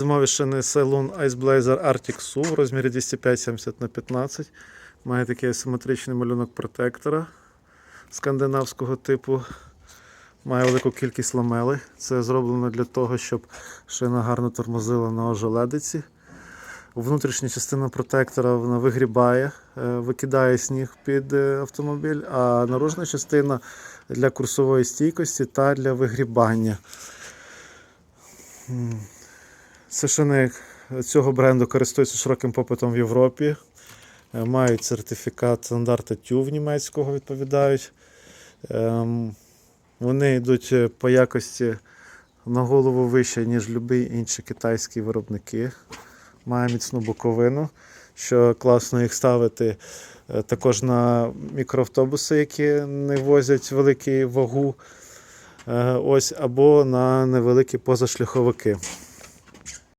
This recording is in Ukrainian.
Зимові шини Ceylon Ice Blazer Arctic Su в розмірі 205-70 на 15. Має такий асиметричний малюнок протектора скандинавського типу. Має велику кількість ламели. Це зроблено для того, щоб шина гарно тормозила на ожеледиці. Внутрішня частина протектора вона вигрібає, е, викидає сніг під е, автомобіль, а наружна частина для курсової стійкості та для вигрібання. М. Цього бренду користуються широким попитом в Європі. Е, Мають сертифікат стандарта TÜV німецького відповідають. Ем, Вони йдуть е, по якості на голову вище, ніж будь-які інші китайські виробники. Має міцну боковину, що класно їх ставити е, також на мікроавтобуси, які не возять велику вагу. Е, Ось, або на невеликі позашляховики.